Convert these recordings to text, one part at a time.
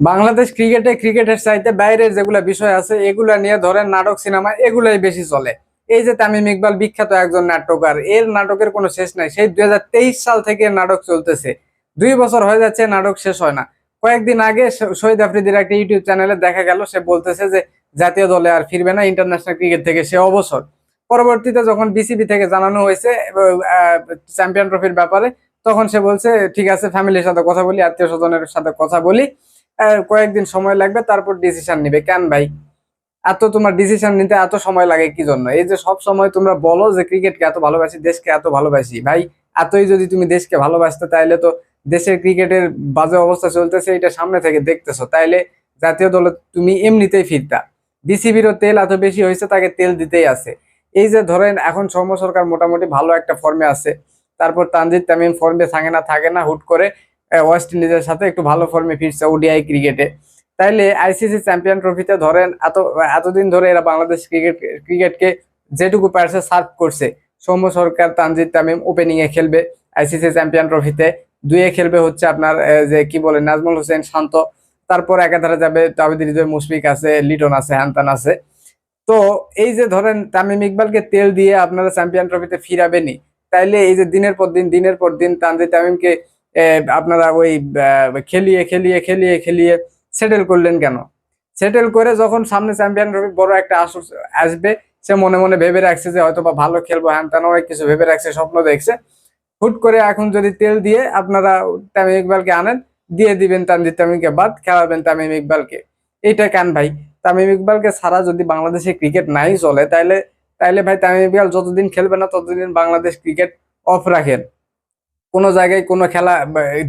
বাংলাদেশ ক্রিকেটে ক্রিকেটের চাইতে বাইরের যেগুলা বিষয় আছে, এগুলা নিয়ে ধরেন নাটক, সিনেমা, এগুলাই বেশি চলে। এই যে তামিম ইকবাল বিখ্যাত একজন নাট্যকার, এর নাটকের কোনো শেষ নাই। সেই দুই হাজার তেইশ সাল থেকে নাটক চলতেছে। দুই বছর হয়ে যাচ্ছে, নাটক শেষ হয় না। কয়েকদিন আগে শহীদ আফ্রিদির একটা ইউটিউব চ্যানেলে দেখা গেল, সে বলতেছে যে, জাতীয় দলে আর ফিরবে না ইন্টারন্যাশনাল ক্রিকেট থেকে সে অবসর। পরবর্তীতে যখন বিসিবি থেকে জানানো হয়েছে চ্যাম্পিয়ন ট্রফির ব্যাপারে, তখন সে বলছে, ঠিক আছে, ফ্যামিলির সাথে কথা বলি, আত্মীয় স্বজনের সাথে কথা বলি। কয়েকদিন সময় লাগবে, তারপর ডিসিশন নিবে। কেন ভাই? এত তোমার ডিসিশন নিতে এত সময় লাগে কি জন্য? এই যে সব সময় তোমরা বলো যে ক্রিকেটকে এত ভালোবাসি, দেশকে এত ভালোবাসি। ভাই, এতই যদি তুমি দেশকে ভালোবাসতে, তাইলে তো দেশের ক্রিকেটের বাজে অবস্থা চলতেছে, এটা সামনে থেকে দেখতেছো। তাইলে জাতীয় দলে তুমি এমনিতেই ফিরতা। বিসিবিরও তেল এত বেশি হয়েছে, তাকে তেল দিতেই আছে। এই যে ধরেন, এখন সৌম্য সরকার মোটামুটি ভালো একটা ফর্মে আছে। তারপর তানজিদ তামিম ফর্মে থাকে না থাকে না, হুট করে ওয়েস্ট ইন্ডিজের সাথে একটু ভালো ফর্মে ফিরছে ওডিআই ক্রিকেটে তাইলে আইসিসি চ্যাম্পিয়ন ট্রফিতে ধরেন এত, এতদিন ধরে এরা বাংলাদেশ ক্রিকেট ক্রিকেটকে যেটুকু পারছে সার্ভ করছে, সৌম্য সরকার, তানজিদ তামিম ওপেনিং এ খেলবে আইসিসি চ্যাম্পিয়ন ট্রফিতে দুয়ে খেলবে হচ্ছে আপনার যে কি বলে, নাজমুল হোসেন শান্ত। তারপর একাধারে যাবে তাবিদ হৃদয় মুশফিক আছে, লিটন আছে হ্যান্তান আছে। তো এই যে ধরেন তামিম ইকবালকে তেল দিয়ে আপনারা চ্যাম্পিয়ন ট্রফিতে ফিরাবেনি তাইলে এই যে দিনের পর দিন, দিনের পর দিন তানজিদ তামিমকে আপনারা ওই খেলিয়ে খেলিয়ে খেলিয়ে খেলিয়ে সেটেল করলেন কেন? সেটেল করে যখন সামনে চ্যাম্পিয়ন ট্রফি বড় একটা আসর আসবে, সে মনে মনে ভেবে রাখছে যে হয়তো বা ভালো খেলব, হ্যান ত্যান অনেক কিছু ভেবে রাখছে, স্বপ্ন দেখছে। হুট করে এখন যদি তেল দিয়ে আপনারা তামিম ইকবালকে আনেন, দিয়ে দিবেন তানজিদ তামিমকে, বাদ খেলাবেন তামিম ইকবালকে। এইটা কেন ভাই? তামিম ইকবালকে ছাড়া যদি বাংলাদেশে ক্রিকেট নাই চলে, তাইলে তাইলে ভাই তামিম ইকবাল যতদিন খেলবে না, ততদিন বাংলাদেশ ক্রিকেট অফ রাখেন। কোনো জায়গায় কোনো খেলা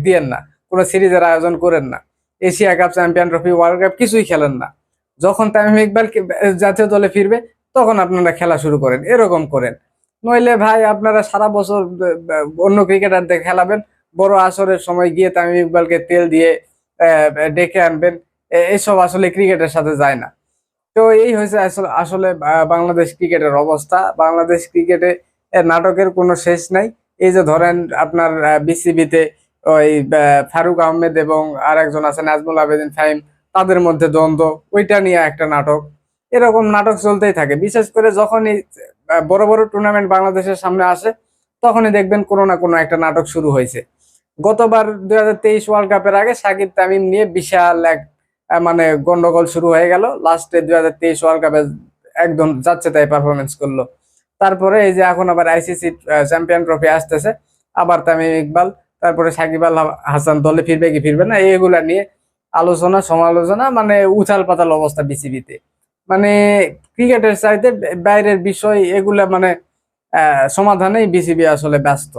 দিয়েন না। কোনো সিরিজের আয়োজন করেন না। Asia cup, champion trophy, world cup কিছুই খেলেন না। যখন তামিম ইকবাল জাতীয় দলে ফিরবে, তখন আপনারা খেলা শুরু করেন, এরকম করেন। নইলে ভাই আপনারা সারা বছর অন্য ক্রিকেটারদের খেলাবেন, বড় আসরের সময় গিয়ে তামিম ইকবালকে তেল দিয়ে ডেকে আনবেন এসব আসলে ক্রিকেটের সাথে যায় না। তো এই হয়েছে আসলে বাংলাদেশ ক্রিকেটের অবস্থা। বাংলাদেশ ক্রিকেটে নাটকের কোনো শেষ নাই। এই যে ধরেন আপনার বিসিবিতে ওই ফারুক আহমেদ এবং আরেকজন আছে, নাজমুল আবেদিন ফাহিম, তাদের মধ্যে দ্বন্দ্ব, ওইটা নিয়ে একটা নাটক। এরকম নাটক চলতেই থাকে। বিশেষ করে যখনই বড় বড় টুর্নামেন্ট বাংলাদেশের সামনে আসে, তখনই দেখবেন কোনো না কোনো একটা নাটক শুরু হয়েছে। গতবার দুই হাজার তেইশ ওয়ার্ল্ড কাপের আগে সাকিব তামিম নিয়ে বিশাল এক মানে গন্ডগোল শুরু হয়ে গেল। লাস্টে দুই হাজার তেইশ ওয়ার্ল্ড কাপে একদম যাচ্ছে তাই পারফরমেন্স করল। তারপরে এই যে এখন আবার আইসিসি চ্যাম্পিয়ন ট্রফি আসতেছে। আবার তামিম ইকবাল, তারপরে সাকিব আল হাসান দলে ফিরবে কি ফিরবে না, এইগুলা নিয়ে আলোচনা, সমালোচনা মানে উথাল পাতাল অবস্থা বিসিবিতে। মানে ক্রিকেটের চাইতে বাইরের বিষয় এগুলা মানে সমাধানেই বিসিবি আসলে ব্যস্ত।